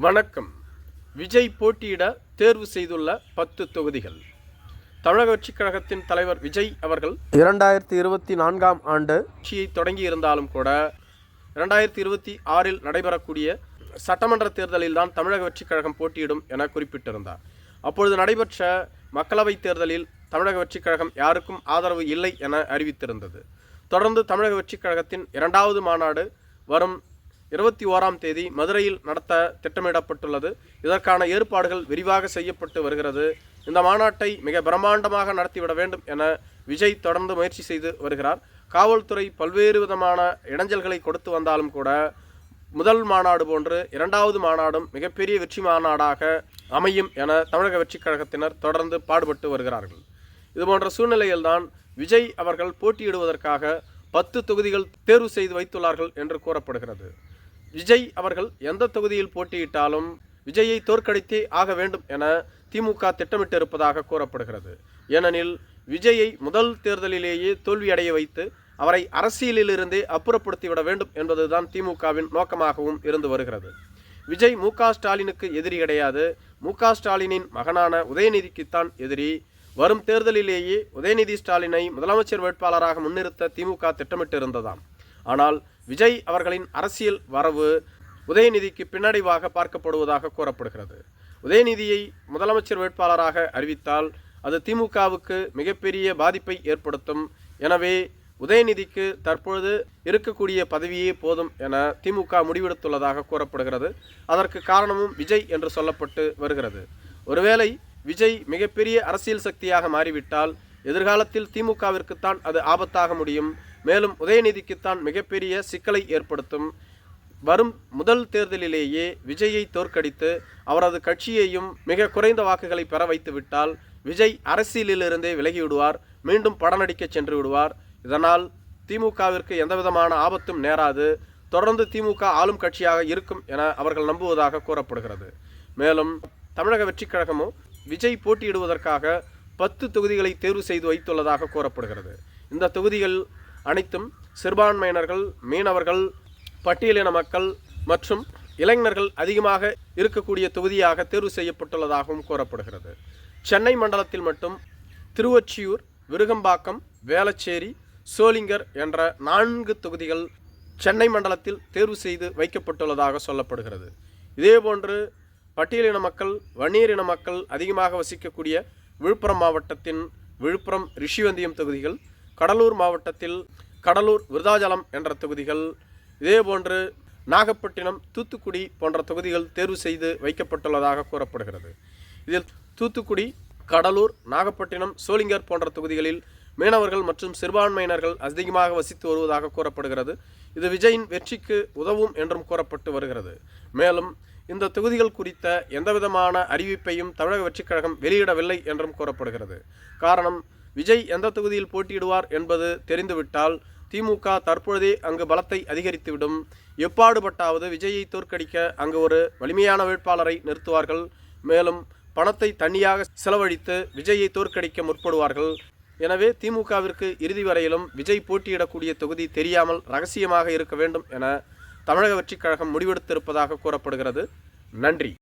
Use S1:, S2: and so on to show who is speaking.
S1: வணக்கம். விஜய் போட்டியிட தேர்வு செய்துள்ள பத்து தொகுதிகள். தமிழக வெற்றிக் கழகத்தின் தலைவர் விஜய் அவர்கள் இரண்டாயிரத்தி இருபத்தி நான்காம் ஆண்டு கட்சியை தொடங்கி இருந்தாலும் கூட இரண்டாயிரத்தி இருபத்தி ஆறில் நடைபெறக்கூடிய சட்டமன்ற தேர்தலில் தான் தமிழக வெற்றிக் கழகம் போட்டியிடும் என குறிப்பிட்டிருந்தார். அப்பொழுது நடைபெற்ற மக்களவைத் தேர்தலில் தமிழக வெற்றிக் கழகம் யாருக்கும் ஆதரவு இல்லை என அறிவித்திருந்தது. தொடர்ந்து தமிழக வெற்றிக் கழகத்தின் இரண்டாவது மாநாடு வரும் இருபத்தி ஓராம் தேதி மதுரையில் நடத்த திட்டமிடப்பட்டுள்ளது. இதற்கான ஏற்பாடுகள் விரிவாக செய்யப்பட்டு வருகிறது. இந்த மாநாட்டை மிக பிரம்மாண்டமாக நடத்திவிட வேண்டும் என விஜய் தொடர்ந்து முயற்சி செய்து வருகிறார். காவல்துறை பல்வேறு விதமான இடைஞ்சல்களை கொடுத்து வந்தாலும் கூட முதல் மாநாடு போன்று இரண்டாவது மாநாடும் மிகப்பெரிய வெற்றி மாநாடாக அமையும் என தமிழக வெற்றிக் கழகத்தினர் தொடர்ந்து பாடுபட்டு வருகிறார்கள். இதுபோன்ற சூழ்நிலையில்தான் விஜய் அவர்கள் போட்டியிடுவதற்காக பத்து தொகுதிகள் தேர்வு செய்து வைத்துள்ளார்கள் என்று கூறப்படுகிறது. விஜய் அவர்கள் எந்த தொகுதியில் போட்டியிட்டாலும் விஜயை தோற்கடித்தே ஆக வேண்டும் என திமுக திட்டமிட்டிருப்பதாக கூறப்படுகிறது. ஏனெனில் விஜயை முதல் தேர்தலிலேயே தோல்வியடைய வைத்து அவரை அரசியலிலிருந்தே அப்புறப்படுத்திவிட வேண்டும் என்பதுதான் திமுகவின் நோக்கமாகவும் இருந்து வருகிறது. விஜய் மு ஸ்டாலினுக்கு எதிரி கிடையாது. மு ஸ்டாலினின் மகனான உதயநிதிக்குத்தான் எதிரி. வரும் தேர்தலிலேயே உதயநிதி ஸ்டாலினை முதலமைச்சர் வேட்பாளராக முன்னிறுத்த திமுக திட்டமிட்டிருந்ததாம். ஆனால் விஜய் அவர்களின் அரசியல் வரவு உதயநிதிக்கு பின்னடைவாக பார்க்கப்படுவதாக கூறப்படுகிறது. உதயநிதியை முதலமைச்சர் வேட்பாளராக அறிவித்தால் அது திமுகவுக்கு மிகப்பெரிய பாதிப்பை ஏற்படுத்தும். எனவே உதயநிதிக்கு தற்பொழுது இருக்கக்கூடிய பதவியே போதும் என திமுக முடிவெடுத்துள்ளதாக கூறப்படுகிறது. அதற்கு காரணமும் விஜய் என்று சொல்லப்பட்டு வருகிறது. ஒருவேளை விஜய் மிகப்பெரிய அரசியல் சக்தியாக மாறிவிட்டால் எதிர்காலத்தில் திமுகவிற்குத்தான் அது ஆபத்தாக முடியும். மேலும் உதயநிதிக்குத்தான் மிகப்பெரிய சிக்கலை ஏற்படுத்தும். வரும் முதல் தேர்தலிலேயே விஜயை தோற்கடித்து அவரது கட்சியையும் மிக குறைந்த வாக்குகளை பெற வைத்துவிட்டால் விஜய் அரசியலிலிருந்தே விலகிவிடுவார் மீண்டும் படம் நடிக்க சென்று விடுவார். இதனால் திமுகவிற்கு எந்தவிதமான ஆபத்தும் நேராது. தொடர்ந்து திமுக ஆளும் கட்சியாக இருக்கும் என அவர்கள் நம்புவதாக கூறப்படுகிறது. மேலும் தமிழக வெற்றிக் கழகமும் விஜய் போட்டியிடுவதற்காக பத்து தொகுதிகளை தேர்வு செய்து வைத்துள்ளதாக கூறப்படுகிறது. இந்த தொகுதிகள் அனைத்தும் சிறுபான்மையினர்கள் மீனவர்கள் பட்டியலின மக்கள் மற்றும் இளைஞர்கள் அதிகமாக இருக்கக்கூடிய தொகுதியாக தேர்வு செய்யப்பட்டுள்ளதாகவும் கூறப்படுகிறது. சென்னை மண்டலத்தில் மட்டும் திருவொற்றியூர் விருகம்பாக்கம் வேளச்சேரி சோளிங்கர் என்ற நான்கு தொகுதிகள் சென்னை மண்டலத்தில் தேர்வு செய்து வைக்கப்பட்டுள்ளதாக சொல்லப்படுகிறது. இதேபோன்று பட்டியலின மக்கள் வன்னியரின மக்கள் அதிகமாக வசிக்கக்கூடிய விழுப்புரம் மாவட்டத்தின் விழுப்புரம் ரிஷிவந்தியம் தொகுதிகள் கடலூர் மாவட்டத்தில் கடலூர் விருதாச்சலம் என்ற தொகுதிகள் இதேபோன்று நாகப்பட்டினம் தூத்துக்குடி போன்ற தொகுதிகள் தேர்வு செய்து வைக்கப்பட்டுள்ளதாக கூறப்படுகிறது. இதில் தூத்துக்குடி கடலூர் நாகப்பட்டினம் சோளிங்கர் போன்ற தொகுதிகளில் மீனவர்கள் மற்றும் சிறுபான்மையினர்கள் அதிகமாக வசித்து வருவதாக கூறப்படுகிறது. இது விஜயின் வெற்றிக்கு உதவும் என்றும் கூறப்பட்டு வருகிறது. மேலும் இந்த தொகுதிகள் குறித்த எந்தவிதமான அறிவிப்பையும் தமிழக வெற்றிக் கழகம் வெளியிடவில்லை என்றும் கூறப்படுகிறது. காரணம் விஜய் எந்த தொகுதியில் போட்டியிடுவார் என்பது தெரிந்துவிட்டால் திமுக தற்பொழுதே அங்கு பலத்தை அதிகரித்துவிடும். எப்பாடுபட்டாவது விஜயை தோற்கடிக்க அங்கு ஒரு வலிமையான வேட்பாளரை நிறுத்துவார்கள். மேலும் பணத்தை தனியாக செலவழித்து விஜயை தோற்கடிக்க முற்படுவார்கள். எனவே திமுகவிற்கு இறுதி வரையிலும் விஜய் போட்டியிடக்கூடிய தொகுதி தெரியாமல் ரகசியமாக இருக்க வேண்டும் என தமிழக வெற்றிக் கழகம் முடிவெடுத்திருப்பதாக கூறப்படுகிறது. நன்றி.